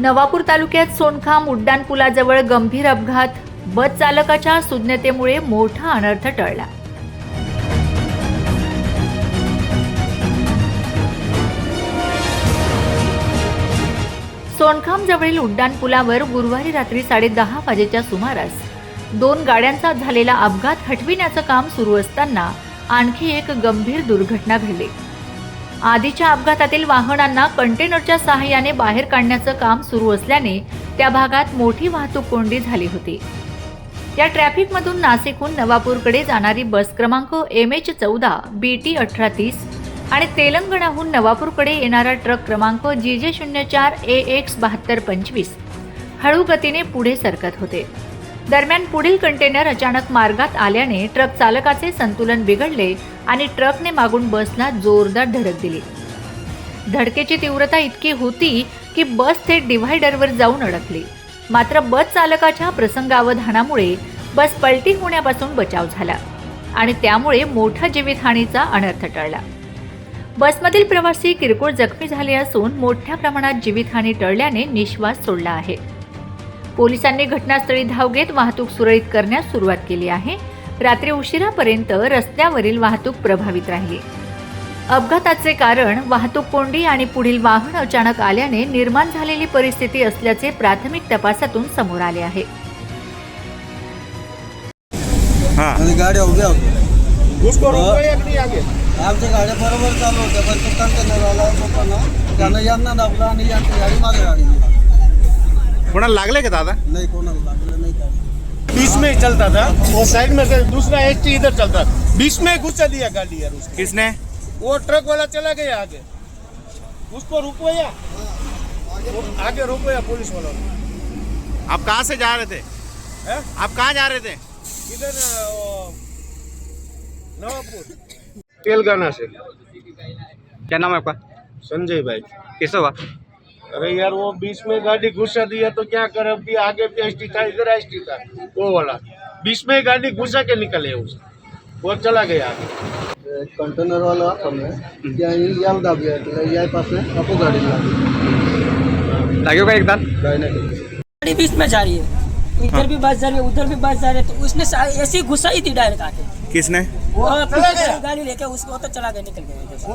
नवापूर तालुक्यात सोनखाम उड्डाण पुलाजवळ गंभीर अपघात. बस चालकाच्या सुज्ञतेमुळे मोठा अनर्थ टळला. सोनखाम जवळील उड्डाण पुलावर गुरुवारी रात्री साडेदहा वाजेच्या सुमारास दोन गाड्यांचा झालेला अपघात हटविण्याचं काम सुरू असताना आणखी एक गंभीर दुर्घटना घडली. आधीच्या अपघातातील वाहनांना कंटेनरच्या सहाय्याने बाहेर काढण्याचं काम सुरू असल्याने त्या भागात मोठी वाहतूक कोंडी झाली होती. या ट्रॅफिकमधून नाशिकहून नवापूरकडे जाणारी बस क्रमांक एम एच चौदा बी टी अठरा तीस आणि तेलंगणाहून नवापूरकडे येणारा ट्रक क्रमांक जी जे शून्य चार ए एक्स बहात्तर पंचवीस हळू गतीने पुढे सरकत होते. दरम्यान पुढील कंटेनर अचानक मार्गात आल्याने ट्रक चालकाचे संतुलन बिघडले आणि ट्रकने मागून बसला जोरदार धडक दिली. धडकेची तीव्रता इतकी होती की बस थेट डिव्हायडरवर जाऊन अडकली. मात्र बस चालकाच्या प्रसंगावधानामुळे बस पलटी होण्यापासून बचाव झाला आणि त्यामुळे मोठा जीवितहानीचा अनर्थ टळला. बसमधील प्रवासी किरकोळ जखमी झाले असून मोठ्या प्रमाणात जीवितहानी टळल्याने निश्वास सोडला आहे. पोलिसांनी घटनास्थळी धाव घेत वाहतूक सुरळीत करण्यास सुरुवात केली आहे. रात्री उशिरापर्यंत रस्त्यावरील वाहतूक प्रभावित राहिली. अपघाताचे कारण वाहतूक कोंडी आणि पुढील वाहन अचानक आल्याने निर्माण झालेली परिस्थिती असल्याचे प्राथमिक तपासातून समोर आले आहे. हाँ. गाड्या उभ्या आमच्या गाड्या बरोबर चालू होत्या पण त्यानं यांना दाबलं आणि यांची गाडी मागे गाडी कोणाला लागले का दादा? नाही कोणाला लागलं नाही काय बीच में ही चलता था वो साइड में से दूसरा एच इधर चलता बीच में घुसा दिया गाड़ी यार उसको किसने? वो ट्रक वाला चला गया आगे। उसको रुको या वो आगे रुको या पुलिस वालों ने। आप कहाँ से जा रहे थे? हैं? आप कहाँ जा रहे थे? इधर वो, नवापुर। तेलंगाना से। क्या नाम है आपका? संजय भाई। कैसे हुआ? अरे यार वो बीच में गाड़ी घुसा दिया तो क्या करे? अभी आगे भी एस था इधर एस था वो वाला। बीच में गाड़ी घुसा के निकले उस वो चला गया आगे। कंटेनर वाला हमने यहीं याल दाब गया तो यहीं पास में आपको गाड़ी लगी लगे होगा एक दान गाड़ी बीच में जा रही है। इधर भी बस जा रही है उधर भी बस जा रही है तो उसने ऐसी घुसा ही थी डायरेक्ट आके। किसने? वो गाड़ी लेके उसको तो चला गया निकल गया।